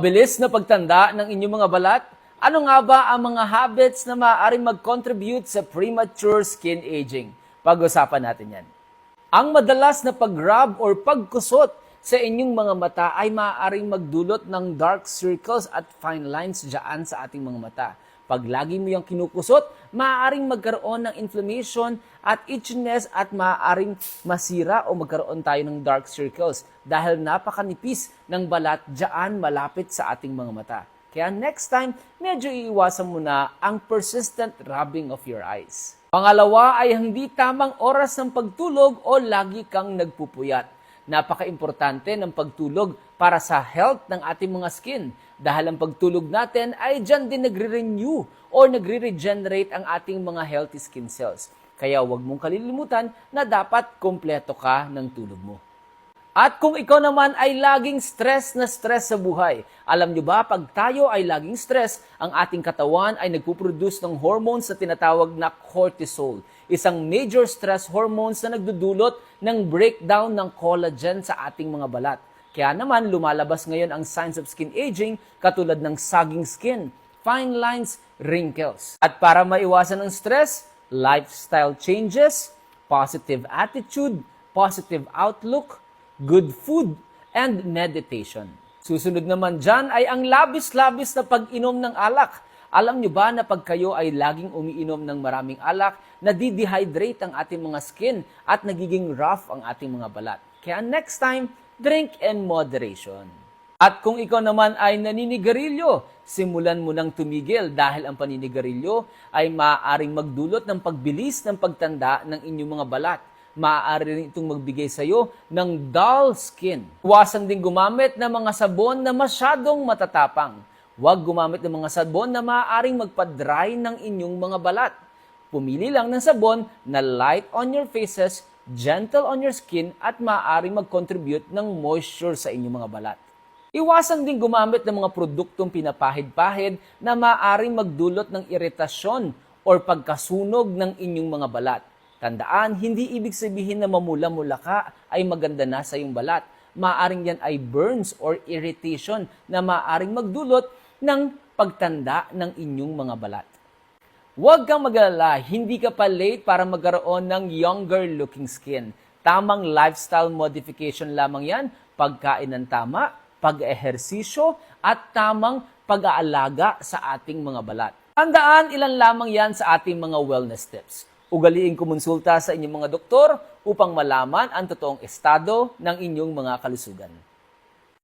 Mabilis na pagtanda ng inyong mga balat? Ano nga ba ang mga habits na maaaring mag-contribute sa premature skin aging? Pag-usapan natin yan. Ang madalas na pag-rub or pagkusot sa inyong mga mata ay maaaring magdulot ng dark circles at fine lines dyan sa ating mga mata. Pag lagi mo yung kinukusot, maaaring magkaroon ng inflammation at itchiness at maaaring masira o magkaroon tayo ng dark circles dahil napakanipis ng balat dyan malapit sa ating mga mata. Kaya next time, medyo iiwasan mo na ang persistent rubbing of your eyes. Pangalawa ay hindi tamang oras ng pagtulog o lagi kang nagpupuyat. Napaka-importante ng pagtulog para sa health ng ating mga skin dahil ang pagtulog natin ay dyan din nagre-renew o nagre-regenerate ang ating mga healthy skin cells. Kaya huwag mong kalilimutan na dapat kompleto ka ng tulog mo. At kung ikaw naman ay laging stress na stress sa buhay, alam nyo ba pag tayo ay laging stress, ang ating katawan ay nagpuproduce ng hormones na tinatawag na cortisol, isang major stress hormones na nagdudulot ng breakdown ng collagen sa ating mga balat. Kaya naman lumalabas ngayon ang signs of skin aging katulad ng sagging skin, fine lines, wrinkles. At para maiwasan ang stress, lifestyle changes, positive attitude, positive outlook, good food, and meditation. Susunod naman dyan ay ang labis-labis na pag-inom ng alak. Alam nyo ba na pag kayo ay laging umiinom ng maraming alak, nadidehydrate ang ating mga skin at nagiging rough ang ating mga balat. Kaya next time, drink in moderation. At kung ikaw naman ay naninigarilyo, simulan mo nang tumigil dahil ang paninigarilyo ay maaaring magdulot ng pagbilis ng pagtanda ng inyong mga balat maaari rin itong magbigay sa iyo ng dull skin. Iwasan din gumamit ng mga sabon na masyadong matatapang. Huwag gumamit ng mga sabon na maaaring magpa-dry ng inyong mga balat. Pumili lang ng sabon na light on your faces, gentle on your skin, at maaaring mag-contribute ng moisture sa inyong mga balat. Iwasan din gumamit ng mga produktong pinapahid-pahid na maaaring magdulot ng iritasyon or pagkasunog ng inyong mga balat. Tandaan, hindi ibig sabihin na mamula-mula ka ay maganda na sa iyong balat. Maaring yan ay burns or irritation na maaring magdulot ng pagtanda ng inyong mga balat. Huwag kang mag-alala, hindi ka pa late para magkaroon ng younger looking skin. Tamang lifestyle modification lamang yan, pagkain ng tama, pag-ehersisyo, at tamang pag-aalaga sa ating mga balat. Tandaan, ilan lamang yan sa ating mga wellness tips. Ugaliin kumonsulta sa inyong mga doktor upang malaman ang totoong estado ng inyong mga kalusugan.